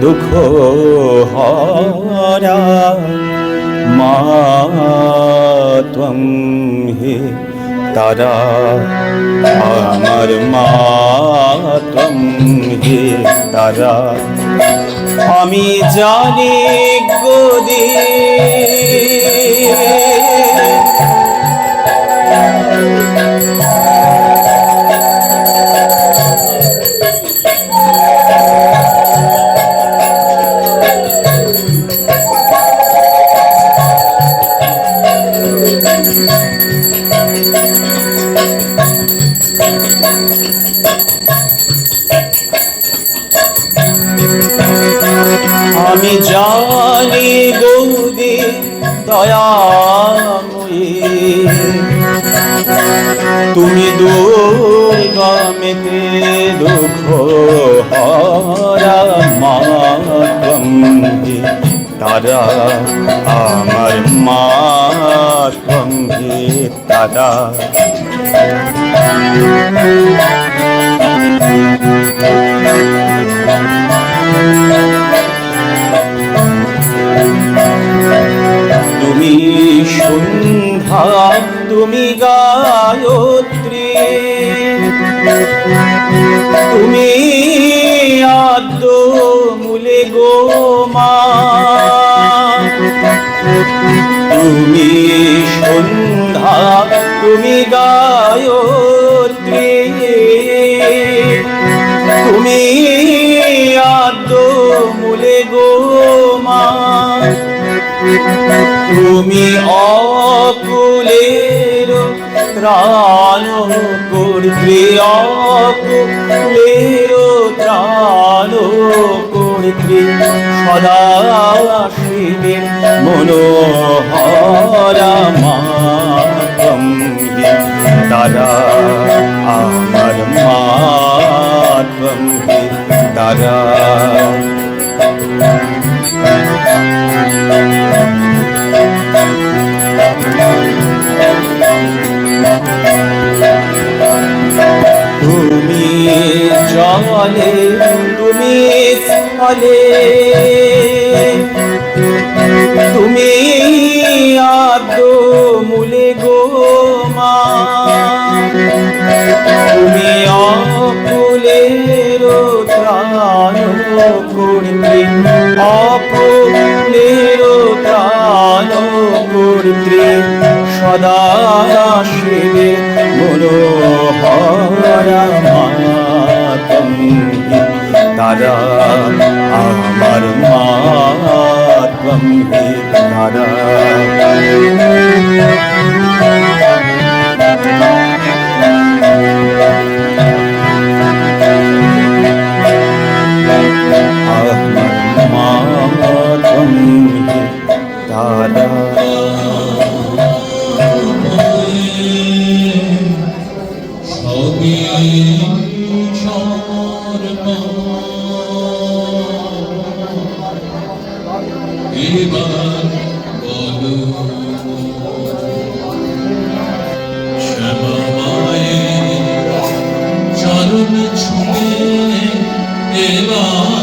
দুঃখ হরা। মা হে তারা। আমার মা হে তারা। আমি জানি গদি আমি জানি বৌদি দয়াময়ী। তুমি দুর্গামিতে দুঃখ হরমাতঙ্গে তারা আমার মাতঙ্গে তারা তুমি সন্ধ্যা তুমি গায়ত্রী। তুমি আদ্য মূলে গো মা তুমি সন্ধ্যা তুমি আদ্য গো মা। তুমি অকুলের ত্রাণ কর্ত্রী, অকুলের ত্রাণ কর্ত্রী। সদা শিবে মনোহরা মাতম দাদা আমার মাতম দাদা তুমি জলে তুমি স্থলে মনোহরা মাতঙ্গী দাদা আমার মাতঙ্গী দাদা আমার এবার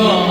대박.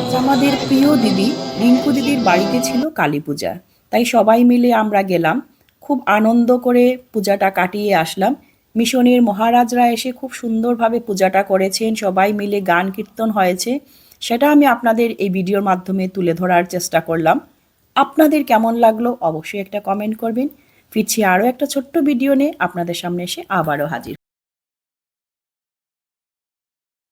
আচ্ছা, আমাদের প্রিয় দিদি, রিঙ্কু দিদির বাড়িতে ছিল কালী পূজা। তাই সবাই মিলে আমরা গেলাম। খুব আনন্দ করে পূজাটা কাটিয়ে আসলাম। মিশনের মহারাজরা এসে খুব সুন্দরভাবে পূজাটা করেছেন। সবাই মিলে গান কীর্তন হয়েছে। সেটা আমি আপনাদের এই ভিডিওর মাধ্যমে তুলে ধরার চেষ্টা করলাম। আপনাদের কেমন লাগল অবশ্যই একটা কমেন্ট করবেন। ফিরছি আরও একটা ছোট্ট ভিডিও নিয়ে আপনাদের সামনে এসে আবারও হাজির।